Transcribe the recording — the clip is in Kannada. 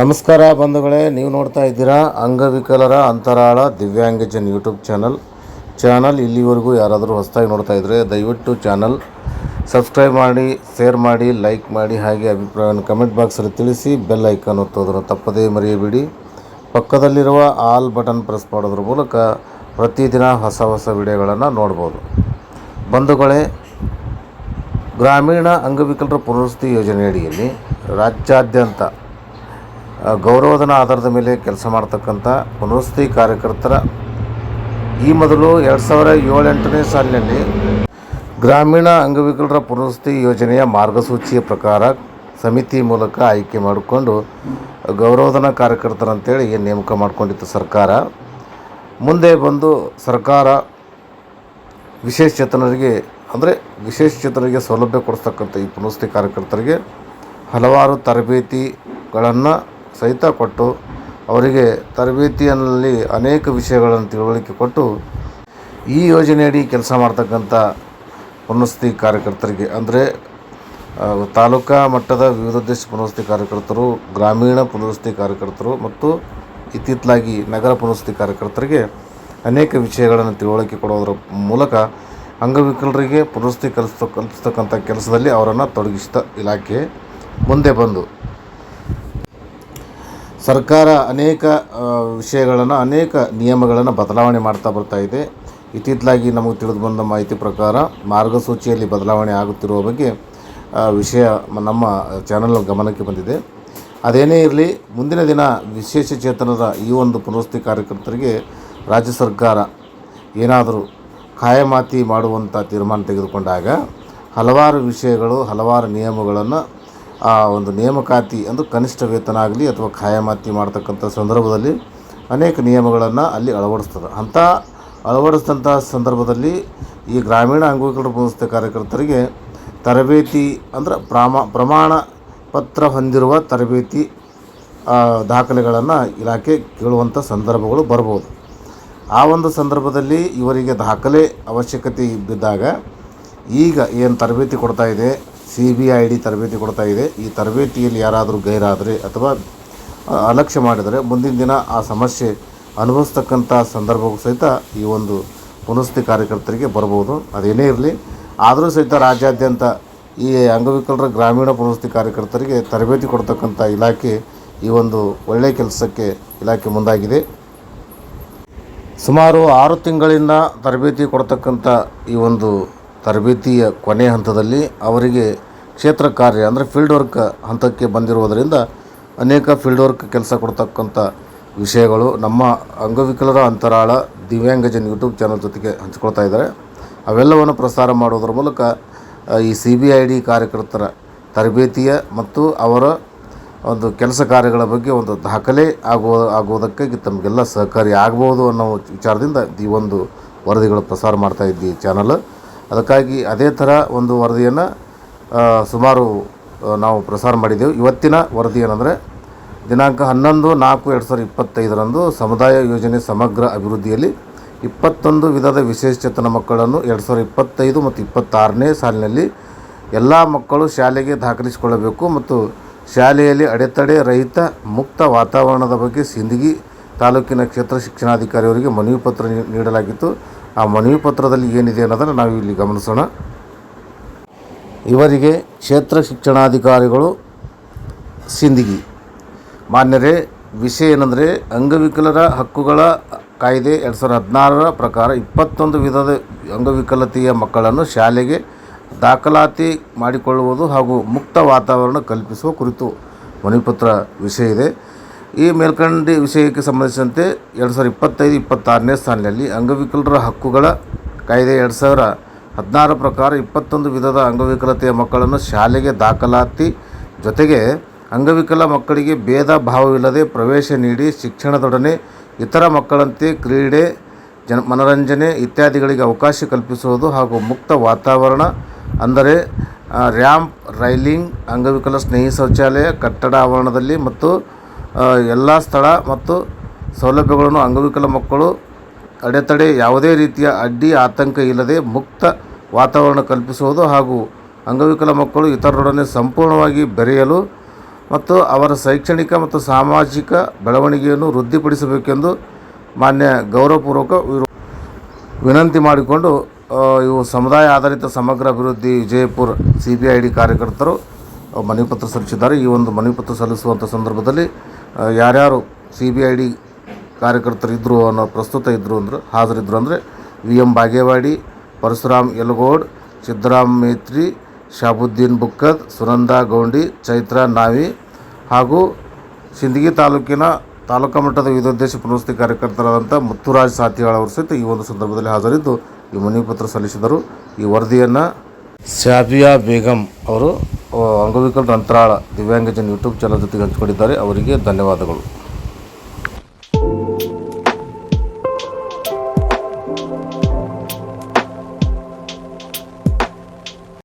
ನಮಸ್ಕಾರ ಬಂಧುಗಳೇ, ನೀವು ನೋಡ್ತಾ ಇದ್ದೀರಾ ಅಂಗವಿಕಲರ ಅಂತರಾಳ ದಿವ್ಯಾಂಗಜನ್ ಯೂಟ್ಯೂಬ್ ಚಾನಲ್. ಚಾನಲ್ ಇಲ್ಲಿವರೆಗೂ ಯಾರಾದರೂ ಹೊಸದಾಗಿ ನೋಡ್ತಾ ಇದ್ದರೆ ದಯವಿಟ್ಟು ಚಾನಲ್ ಸಬ್ಸ್ಕ್ರೈಬ್ ಮಾಡಿ, ಶೇರ್ ಮಾಡಿ, ಲೈಕ್ ಮಾಡಿ, ಹಾಗೆ ಅಭಿಪ್ರಾಯವನ್ನು ಕಮೆಂಟ್ ಬಾಕ್ಸಲ್ಲಿ ತಿಳಿಸಿ ಬೆಲ್ ಐಕಾನ್ ಒತ್ತೋದನ್ನು ತಪ್ಪದೇ ಮರೆಯಬೇಡಿ. ಪಕ್ಕದಲ್ಲಿರುವ ಆಲ್ ಬಟನ್ ಪ್ರೆಸ್ ಮಾಡೋದ್ರ ಮೂಲಕ ಪ್ರತಿದಿನ ಹೊಸ ಹೊಸ ವಿಡಿಯೋಗಳನ್ನು ನೋಡ್ಬೋದು. ಬಂಧುಗಳೇ, ಗ್ರಾಮೀಣ ಅಂಗವಿಕಲರ ಪುನರ್ವಸತಿ ಯೋಜನೆಯಡಿಯಲ್ಲಿ ರಾಜ್ಯಾದ್ಯಂತ ಗೌರವಧನ ಆಧಾರದ ಮೇಲೆ ಕೆಲಸ ಮಾಡ್ತಕ್ಕಂಥ ಪುನರ್ವಸತಿ ಕಾರ್ಯಕರ್ತರ ಈ ಮೊದಲು ಎರಡು ಸಾವಿರ ಏಳೆಂಟನೇ ಸಾಲಿನಲ್ಲಿ ಗ್ರಾಮೀಣ ಅಂಗವಿಕಲರ ಪುನರ್ವಸತಿ ಯೋಜನೆಯ ಮಾರ್ಗಸೂಚಿಯ ಪ್ರಕಾರ ಸಮಿತಿ ಮೂಲಕ ಆಯ್ಕೆ ಮಾಡಿಕೊಂಡು ಗೌರವಧನ ಕಾರ್ಯಕರ್ತರಂತೇಳಿ ನೇಮಕ ಮಾಡಿಕೊಂಡಿತ್ತು ಸರ್ಕಾರ. ಮುಂದೆ ಬಂದು ಸರ್ಕಾರ ವಿಶೇಷ ಚೇತನರಿಗೆ ಅಂದರೆ ವಿಶೇಷಚೇತನರಿಗೆ ಸೌಲಭ್ಯ ಕೊಡಿಸ್ತಕ್ಕಂಥ ಈ ಪುನರ್ವಸತಿ ಕಾರ್ಯಕರ್ತರಿಗೆ ಹಲವಾರು ತರಬೇತಿಗಳನ್ನು ಸಹಿತ ಕೊಟ್ಟು ಅವರಿಗೆ ತರಬೇತಿಯಲ್ಲಿ ಅನೇಕ ವಿಷಯಗಳನ್ನು ತಿಳುವಳಿಕೆ ಕೊಟ್ಟು ಈ ಯೋಜನೆಯಡಿ ಕೆಲಸ ಮಾಡ್ತಕ್ಕಂಥ ಪುನರ್ವಸತಿ ಕಾರ್ಯಕರ್ತರಿಗೆ ಅಂದರೆ ತಾಲೂಕಾ ಮಟ್ಟದ ವಿವಿಧೋದ್ದೇಶ ಪುನರ್ವಸತಿ ಕಾರ್ಯಕರ್ತರು, ಗ್ರಾಮೀಣ ಪುನರ್ವಸತಿ ಕಾರ್ಯಕರ್ತರು ಮತ್ತು ಇತ್ತಿತ್ತಲಾಗಿ ನಗರ ಪುನರ್ವಸತಿ ಕಾರ್ಯಕರ್ತರಿಗೆ ಅನೇಕ ವಿಷಯಗಳನ್ನು ತಿಳುವಳಿಕೆ ಕೊಡೋದರ ಮೂಲಕ ಅಂಗವಿಕಲರಿಗೆ ಪುನರ್ವಸತಿ ಕಲಿಸ್ತ ಕಲಿಸ್ತಕ್ಕಂಥ ಕೆಲಸದಲ್ಲಿ ಅವರನ್ನು ತೊಡಗಿಸಿದ ಇಲಾಖೆ ಮುಂದೆ ಬಂದು ಸರ್ಕಾರ ಅನೇಕ ವಿಷಯಗಳನ್ನು, ಅನೇಕ ನಿಯಮಗಳನ್ನು ಬದಲಾವಣೆ ಮಾಡ್ತಾ ಬರ್ತಾ ಇದೆ. ಇತ್ತಿತ್ತಲಾಗಿ ನಮಗೆ ತಿಳಿದು ಬಂದ ಮಾಹಿತಿ ಪ್ರಕಾರ ಮಾರ್ಗಸೂಚಿಯಲ್ಲಿ ಬದಲಾವಣೆ ಆಗುತ್ತಿರುವ ಬಗ್ಗೆ ವಿಷಯ ನಮ್ಮ ಚಾನಲ್ ಗಮನಕ್ಕೆ ಬಂದಿದೆ. ಅದೇನೇ ಇರಲಿ, ಮುಂದಿನ ದಿನ ವಿಶೇಷ ಚೇತನದ ಈ ಒಂದು ಪುನರ್ವಸತಿ ಕಾರ್ಯಕರ್ತರಿಗೆ ರಾಜ್ಯ ಸರ್ಕಾರ ಏನಾದರೂ ಖಾಯಮಾತಿ ಮಾಡುವಂಥ ತೀರ್ಮಾನ ತೆಗೆದುಕೊಂಡಾಗ ಹಲವಾರು ವಿಷಯಗಳು, ಹಲವಾರು ನಿಯಮಗಳನ್ನು ಆ ಒಂದು ನೇಮಕಾತಿ ಅಂದು ಕನಿಷ್ಠ ವೇತನ ಆಗಲಿ ಅಥವಾ ಖಾಯಮಾತಿ ಮಾಡ್ತಕ್ಕಂಥ ಸಂದರ್ಭದಲ್ಲಿ ಅನೇಕ ನಿಯಮಗಳನ್ನು ಅಲ್ಲಿ ಅಳವಡಿಸ್ತದೆ. ಅಂಥ ಅಳವಡಿಸಿದಂಥ ಸಂದರ್ಭದಲ್ಲಿ ಈ ಗ್ರಾಮೀಣ ಅಂಗವಿಕಲರ ಸಂಸ್ಥೆ ಕಾರ್ಯಕರ್ತರಿಗೆ ತರಬೇತಿ ಅಂದ್ರೆ ಪ್ರಮಾ, ಪ್ರಮಾಣ ಪತ್ರ ಹೊಂದಿರುವ ತರಬೇತಿ ದಾಖಲೆಗಳನ್ನು ಇಲಾಖೆ ಕೇಳುವಂಥ ಸಂದರ್ಭಗಳು ಬರ್ಬೋದು. ಆ ಒಂದು ಸಂದರ್ಭದಲ್ಲಿ ಇವರಿಗೆ ದಾಖಲೆ ಅವಶ್ಯಕತೆ ಬಿದ್ದಾಗ ಈಗ ಏನು ತರಬೇತಿ ಕೊಡ್ತಾ ಇದೆ ಸಿ ಬಿ ಐ ಡಿ ತರಬೇತಿ ಕೊಡ್ತಾ ಇದೆ. ಈ ತರಬೇತಿಯಲ್ಲಿ ಯಾರಾದರೂ ಗೈರಾದರೆ ಅಥವಾ ಅಲಕ್ಷ್ಯ ಮಾಡಿದರೆ ಮುಂದಿನ ದಿನ ಆ ಸಮಸ್ಯೆ ಅನುಭವಿಸ್ತಕ್ಕಂಥ ಸಂದರ್ಭವೂ ಸಹಿತ ಈ ಒಂದು ಪುನಸ್ತಿ ಕಾರ್ಯಕರ್ತರಿಗೆ ಬರ್ಬೋದು ಅದೇನೇ ಇರಲಿ, ಆದರೂ ಸಹಿತ ರಾಜ್ಯಾದ್ಯಂತ ಈ ಅಂಗವಿಕಲರ ಗ್ರಾಮೀಣ ಪುನಸ್ತಿ ಕಾರ್ಯಕರ್ತರಿಗೆ ತರಬೇತಿ ಕೊಡ್ತಕ್ಕಂಥ ಇಲಾಖೆ ಈ ಒಂದು ಒಳ್ಳೆಯ ಕೆಲಸಕ್ಕೆ ಇಲಾಖೆ ಮುಂದಾಗಿದೆ. ಸುಮಾರು ಆರು ತಿಂಗಳಿಂದ ತರಬೇತಿ ಕೊಡ್ತಕ್ಕಂಥ ಈ ಒಂದು ತರಬೇತಿಯ ಕೊನೆ ಹಂತದಲ್ಲಿ ಅವರಿಗೆ ಕ್ಷೇತ್ರ ಕಾರ್ಯ, ಅಂದರೆ ಫೀಲ್ಡ್ ವರ್ಕ್ ಹಂತಕ್ಕೆ ಬಂದಿರುವುದರಿಂದ ಅನೇಕ ಫೀಲ್ಡ್ ವರ್ಕ್ ಕೆಲಸ ಕೊಡ್ತಕ್ಕಂಥ ವಿಷಯಗಳು ನಮ್ಮ ಅಂಗವಿಕಲರ ಅಂತರಾಳ ದಿವ್ಯಾಂಗಜನ್ ಯೂಟ್ಯೂಬ್ ಚಾನಲ್ ಜೊತೆಗೆ ಹಂಚ್ಕೊಳ್ತಾ ಇದ್ದಾರೆ. ಅವೆಲ್ಲವನ್ನು ಪ್ರಸಾರ ಮಾಡೋದ್ರ ಮೂಲಕ ಈ ಸಿ ಬಿ ಐ ಡಿ ಕಾರ್ಯಕರ್ತರ ತರಬೇತಿಯ ಮತ್ತು ಅವರ ಒಂದು ಕೆಲಸ ಕಾರ್ಯಗಳ ಬಗ್ಗೆ ಒಂದು ದಾಖಲೆ ಆಗುವ, ಆಗುವುದಕ್ಕಾಗಿ ತಮಗೆಲ್ಲ ಸಹಕಾರಿ ಆಗ್ಬೋದು ಅನ್ನೋ ವಿಚಾರದಿಂದ ಈ ಒಂದು ವರದಿಗಳು ಪ್ರಸಾರ ಮಾಡ್ತಾ ಇದ್ದೀವಿ ಚಾನಲ್ ಅದಕ್ಕಾಗಿ ಅದೇ ಥರ ಒಂದು ವರದಿಯನ್ನು ಸುಮಾರು ನಾವು ಪ್ರಸಾರ ಮಾಡಿದ್ದೆವು. ಇವತ್ತಿನ ವರದಿ ಏನಂದರೆ, ದಿನಾಂಕ ಹನ್ನೊಂದು ನಾಲ್ಕು ಎರಡು ಸಾವಿರದ ಇಪ್ಪತ್ತೈದರಂದು ಸಮುದಾಯ ಯೋಜನೆ ಸಮಗ್ರ ಅಭಿವೃದ್ಧಿಯಲ್ಲಿ ಇಪ್ಪತ್ತೊಂದು ವಿಧದ ವಿಶೇಷಚೇತನ ಮಕ್ಕಳನ್ನು ಎರಡು ಸಾವಿರದ ಇಪ್ಪತ್ತೈದು ಮತ್ತು ಇಪ್ಪತ್ತಾರನೇ ಸಾಲಿನಲ್ಲಿ ಎಲ್ಲ ಮಕ್ಕಳು ಶಾಲೆಗೆ ದಾಖಲಿಸಿಕೊಳ್ಳಬೇಕು ಮತ್ತು ಶಾಲೆಯಲ್ಲಿ ಅಡೆತಡೆ ರಹಿತ ಮುಕ್ತ ವಾತಾವರಣದ ಬಗ್ಗೆ ಸಿಂದಗಿ ತಾಲೂಕಿನ ಕ್ಷೇತ್ರ ಶಿಕ್ಷಣಾಧಿಕಾರಿಯವರಿಗೆ ಮನವಿ ಪತ್ರ ನೀಡಲಾಗಿತ್ತು. ಆ ಮನವಿ ಪತ್ರದಲ್ಲಿ ಏನಿದೆ ಅನ್ನೋದನ್ನು ನಾವು ಇಲ್ಲಿ ಗಮನಿಸೋಣ. ಇವರಿಗೆ ಕ್ಷೇತ್ರ ಶಿಕ್ಷಣಾಧಿಕಾರಿಗಳು ಸಿಂದಗಿ. ಮಾನ್ಯರೇ, ವಿಷಯ ಏನಂದರೆ ಅಂಗವಿಕಲರ ಹಕ್ಕುಗಳ ಕಾಯ್ದೆ ಎರಡು ಸಾವಿರದ ಹದಿನಾರರ ಪ್ರಕಾರ ಇಪ್ಪತ್ತೊಂದು ವಿಧದ ಅಂಗವಿಕಲತೆಯ ಮಕ್ಕಳನ್ನು ಶಾಲೆಗೆ ದಾಖಲಾತಿ ಮಾಡಿಕೊಳ್ಳುವುದು ಹಾಗೂ ಮುಕ್ತ ವಾತಾವರಣ ಕಲ್ಪಿಸುವ ಕುರಿತು ಮನವಿ ಪತ್ರ ವಿಷಯ ಇದೆ. ಈ ಮೇಲ್ಕಂಡ ವಿಷಯಕ್ಕೆ ಸಂಬಂಧಿಸಿದಂತೆ ಎರಡು ಸಾವಿರದ ಇಪ್ಪತ್ತೈದು, ಇಪ್ಪತ್ತಾರನೇ ಸಾಲಿನಲ್ಲಿ ಅಂಗವಿಕಲರ ಹಕ್ಕುಗಳ ಕಾಯ್ದೆ ಎರಡು ಸಾವಿರ ಹದಿನಾರ ಪ್ರಕಾರ ಇಪ್ಪತ್ತೊಂದು ವಿಧದ ಅಂಗವಿಕಲತೆಯ ಮಕ್ಕಳನ್ನು ಶಾಲೆಗೆ ದಾಖಲಾತಿ ಜೊತೆಗೆ ಅಂಗವಿಕಲ ಮಕ್ಕಳಿಗೆ ಭೇದ ಭಾವವಿಲ್ಲದೆ ಪ್ರವೇಶ ನೀಡಿ ಶಿಕ್ಷಣದೊಡನೆ ಇತರ ಮಕ್ಕಳಂತೆ ಕ್ರೀಡೆ, ಜನ ಮನರಂಜನೆ ಇತ್ಯಾದಿಗಳಿಗೆ ಅವಕಾಶ ಕಲ್ಪಿಸುವುದು ಹಾಗೂ ಮುಕ್ತ ವಾತಾವರಣ, ಅಂದರೆ ರ್ಯಾಂಪ್, ರೈಲಿಂಗ್, ಅಂಗವಿಕಲ ಸ್ನೇಹಿ ಶೌಚಾಲಯ, ಕಟ್ಟಡ ಆವರಣದಲ್ಲಿ ಮತ್ತು ಎಲ್ಲ ಸ್ಥಳ ಮತ್ತು ಸೌಲಭ್ಯಗಳನ್ನು ಅಂಗವಿಕಲ ಮಕ್ಕಳು ಅಡೆತಡೆ ಯಾವುದೇ ರೀತಿಯ ಅಡ್ಡಿ ಆತಂಕ ಇಲ್ಲದೆ ಮುಕ್ತ ವಾತಾವರಣ ಕಲ್ಪಿಸುವುದು ಹಾಗೂ ಅಂಗವಿಕಲ ಮಕ್ಕಳು ಇತರರೊಡನೆ ಸಂಪೂರ್ಣವಾಗಿ ಬೆರೆಯಲು ಮತ್ತು ಅವರ ಶೈಕ್ಷಣಿಕ ಮತ್ತು ಸಾಮಾಜಿಕ ಬೆಳವಣಿಗೆಯನ್ನು ವೃದ್ಧಿಪಡಿಸಬೇಕೆಂದು ಮಾನ್ಯ ಗೌರವಪೂರ್ವಕ ವಿನಂತಿ ಮಾಡಿಕೊಂಡು ಇವು ಸಮುದಾಯ ಆಧಾರಿತ ಸಮಗ್ರ ಅಭಿವೃದ್ಧಿ Vijayapura C B I D ಕಾರ್ಯಕರ್ತರು ಮನವಿ ಪತ್ರ ಸಲ್ಲಿಸಿದ್ದಾರೆ. ಈ ಒಂದು ಮನವಿ ಪತ್ರ ಸಲ್ಲಿಸುವಂಥ ಸಂದರ್ಭದಲ್ಲಿ ಯಾರ್ಯಾರು ಸಿ ಬಿ ಐ ಡಿ ಕಾರ್ಯಕರ್ತರು ಇದ್ದರು ಅನ್ನೋ ಪ್ರಸ್ತುತ ಇದ್ದರು ಅಂದ್ರೆ ಹಾಜರಿದ್ದರು ಅಂದರೆ ವಿ ಎಂ ಬಾಗೇವಾಡಿ, ಪರಶುರಾಮ್ ಯಲಗೋಡ್, ಸಿದ್ದರಾಮ್ ಮೇತ್ರಿ, ಶಾಬುದ್ದೀನ್ ಬುಕ್ಕದ್, ಸುನಂದ ಗೌಂಡಿ, ಚೈತ್ರ ನಾವಿ ಹಾಗೂ ಸಿಂದಗಿ ತಾಲೂಕಿನ ತಾಲೂಕಾ ಮಟ್ಟದ ವಿವಿಧೋದ್ದೇಶ ಪುನರ್ವಸತಿ ಕಾರ್ಯಕರ್ತರಾದಂಥ ಮುತ್ತುರಾಜ್ ಸಾತಿಯಾಳ್ ಅವರು ಸಹಿತ ಈ ಒಂದು ಸಂದರ್ಭದಲ್ಲಿ ಹಾಜರಿದ್ದು ಈ ಮನವಿ ಪತ್ರ ಸಲ್ಲಿಸಿದರು. ಈ ವರದಿಯನ್ನು ಶಾಬಿಯಾ ಬೇಗಂ ಅವರು ಅಂಗವಿಕಲ ಅಂತರಾಳ ದಿವ್ಯಾಂಗಜನ್ ಯೂಟ್ಯೂಬ್ ಚಾನಲ್ ಜೊತೆಗೆ ಹಂಚಿಕೊಂಡಿದ್ದಾರೆ. ಅವರಿಗೆ ಧನ್ಯವಾದಗಳು.